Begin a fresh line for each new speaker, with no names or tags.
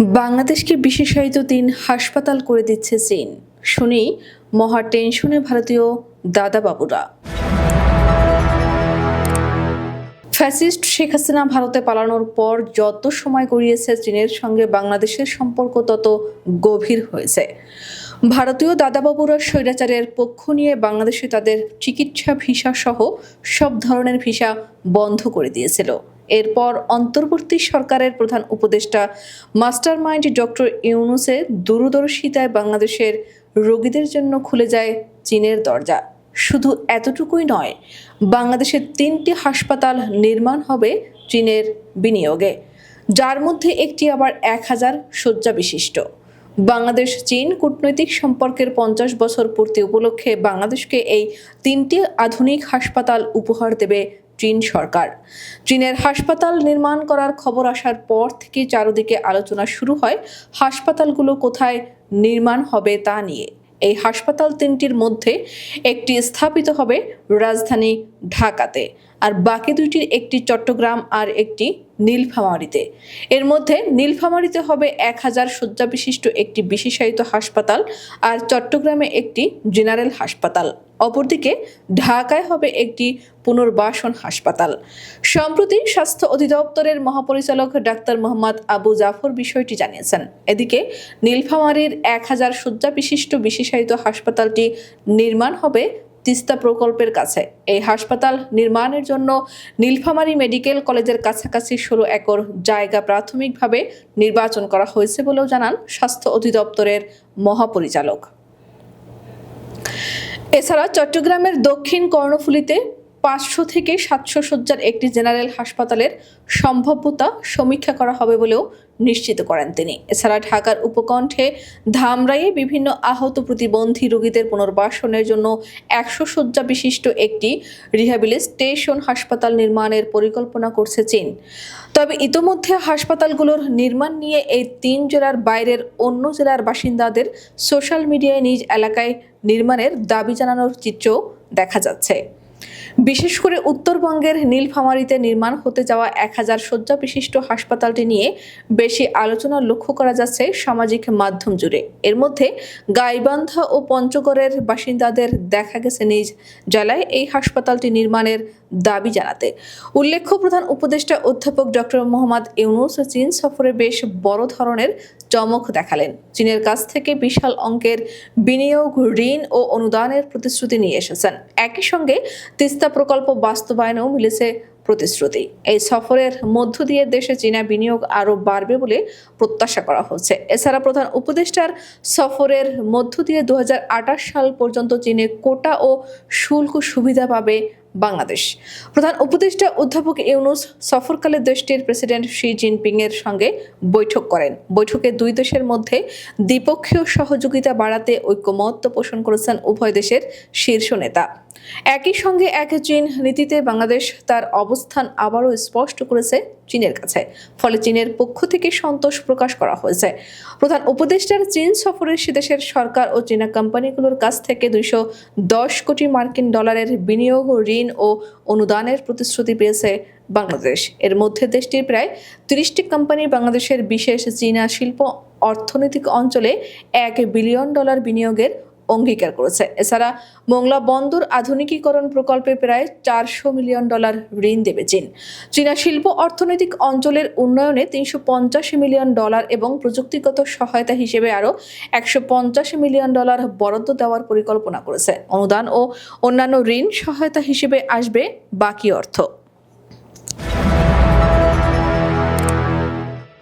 বাংলাদেশকে বিশেষায়িত তিন হাসপাতাল করে দিচ্ছে চীন। শুনি মহা টেনশনে ভারতীয় দাদাবাবুরা। ফ্যাসিস্ট শেখ হাসিনা ভারতে পালানোর পর যত সময় গড়িয়েছে চীনের সঙ্গে বাংলাদেশের সম্পর্ক, তত গভীর হয়েছে। ভারতীয় দাদাবাবুরা স্বৈরাচারের পক্ষ নিয়ে বাংলাদেশে তাদের চিকিৎসা ভিসা সহ সব ধরনের ভিসা বন্ধ করে দিয়েছিল। এরপর অন্তর্বর্তী সরকারের প্রধান উপদেষ্টা মাস্টার মাইন্ড ডক্টর ইউনুসের দূরদর্শিতায় বাংলাদেশের রোগীদের জন্য খুলে যায় চীনের দরজা। শুধু এতটুকুই নয়, বাংলাদেশের তিনটি হাসপাতাল নির্মাণ হবে চীনের বিনিয়োগে, যার মধ্যে একটি আবার এক হাজার শয্যা বিশিষ্ট। বাংলাদেশ চীন কূটনৈতিক সম্পর্কের পঞ্চাশ বছর পূর্তি উপলক্ষে বাংলাদেশকে এই তিনটি আধুনিক হাসপাতাল উপহার দেবে চীন সরকার। চীনের হাসপাতাল নির্মাণ করার খবর আসার পর থেকে চারদিকে আলোচনা শুরু হয়, হাসপাতালগুলো কোথায় নির্মাণ হবে তা নিয়ে। এই হাসপাতাল তিনটির মধ্যে একটি স্থাপিত হবে রাজধানী ঢাকাতে আর বাকি দুইটির একটি চট্টগ্রাম আর একটি নীলফামারীতে। এর মধ্যে নীলফামারীতে হবে এক হাজার শয্যা বিশিষ্ট একটি বিশেষায়িত হাসপাতাল আর চট্টগ্রামে একটি জেনারেল হাসপাতাল। অপরদিকে ঢাকায় হবে একটি পুনর্বাসন হাসপাতাল। সম্প্রতি স্বাস্থ্য অধিদপ্তরের মহাপরিচালক ডাক্তার মোহাম্মদ আবু জাফর বিষয়টি জানিয়েছেন। এদিকে নীলফামারীর এক হাজার শয্যা বিশিষ্ট বিশেষায়িত হাসপাতালটি নির্মাণ হবে তিস্তা প্রকল্পের কাছে। এই হাসপাতাল নির্মাণের জন্য নীলফামারী মেডিকেল কলেজের কাছাকাছি ষোলো একর জায়গা প্রাথমিকভাবে নির্বাচন করা হয়েছে বলেও জানান স্বাস্থ্য অধিদপ্তরের মহাপরিচালক। এছাড়া চট্টগ্রামের দক্ষিণ কর্ণফুলীতে পাঁচশো থেকে সাতশো শয্যার একটি জেনারেল হাসপাতালের সম্ভাব্যতা সমীক্ষা করা হবে বলেও নিশ্চিত করেন তিনি। এছাড়া ঢাকার উপকণ্ঠে ধামরাইয়ে বিভিন্ন আহত প্রতিবন্ধী রোগীদের পুনর্বাসনের জন্য একশো শয্যা বিশিষ্ট একটি রিহ্যাবিলিটেশন হাসপাতাল নির্মাণের পরিকল্পনা করছে চীন। তবে ইতোমধ্যে হাসপাতালগুলোর নির্মাণ নিয়ে এই তিন জেলার বাইরের অন্য জেলার বাসিন্দাদের সোশ্যাল মিডিয়ায় নিজ এলাকায় নির্মাণের দাবি জানানোর চিত্রও দেখা যাচ্ছে। বিশেষ করে উত্তরবঙ্গের নীলফামারীতে নির্মাণ হতে যাওয়া এক হাজার শয্যা বিশিষ্ট হাসপাতালটি নিয়ে বেশি আলোচনা লক্ষ্য করা যাচ্ছে সামাজিক মাধ্যম জুড়ে। এর মধ্যে গাইবান্ধা ও পঞ্চগড়ের বাসিন্দাদের দেখা গেছে নিজ জেলায় এই হাসপাতালটি নির্মাণের দাবি জানাতে। উল্লেখ্য প্রধান উপদেষ্টা অধ্যাপক ডক্টর মোহাম্মদ ইউনুস চীন সফরে বেশ বড় ধরনের চমক দেখালেন। চীনের কাছ থেকে বিশাল অঙ্কের বিনিয়োগ, ঋণ ও অনুদানের প্রতিশ্রুতি নিয়ে এসেছেন। একই সঙ্গে তিস্তা প্রকল্প বাস্তবায়নেও মিলেছে প্রতিশ্রুতি। এই সফরের মধ্য দিয়ে দেশে চীনা বিনিয়োগ আরও বাড়বে বলে প্রত্যাশা করা হচ্ছে। এছাড়া প্রধান উপদেষ্টার সফরের মধ্য দিয়ে দু হাজার আঠাশ সাল পর্যন্ত চীনে কোটা ও শুল্ক সুবিধা পাবে বাংলাদেশ। প্রধান উপদেষ্টা অধ্যাপক ইউনুস সফরকালে দেশটির প্রেসিডেন্ট শি জিনপিং এর সঙ্গে বৈঠক করেন। বৈঠকে দুই দেশের মধ্যে দ্বিপক্ষীয় সহযোগিতা বাড়াতে ঐক্যমত্য পোষণ করেছেন উভয় দেশের শীর্ষ নেতা। একই সঙ্গে এক চীন নীতিতে বাংলাদেশ তার অবস্থান আবারও স্পষ্ট করেছে চীনের কাছে। ফলে চীনের পক্ষ থেকে সন্তোষ প্রকাশ করা হয়েছে। প্রধান উপদেষ্টার চীন সফরে সে দেশের সরকার ও চীনা কোম্পানিগুলোর কাছ থেকে দুইশো দশ কোটি মার্কিন ডলারের বিনিয়োগ, ঋণ ও অনুদানের প্রতিশ্রুতি পেয়েছে বাংলাদেশ। এর মধ্যে দেশটির প্রায় তিরিশটি কোম্পানি বাংলাদেশের বিশেষ চীনা শিল্প অর্থনৈতিক অঞ্চলে এক বিলিয়ন ডলার বিনিয়োগের অঙ্গীকার করেছে। এছাড়া মোংলা বন্দর আধুনিকীকরণ প্রকল্পে প্রায় চারশো মিলিয়ন ডলার ঋণ দেবে চীন। চীনা শিল্প অর্থনৈতিক অঞ্চলের উন্নয়নে তিনশো পঞ্চাশ মিলিয়ন ডলার এবং প্রযুক্তিগত সহায়তা হিসেবে আরও একশো পঞ্চাশ মিলিয়ন ডলার বরাদ্দ দেওয়ার পরিকল্পনা করেছে। অনুদান ও অন্যান্য ঋণ সহায়তা হিসেবে আসবে বাকি অর্থ।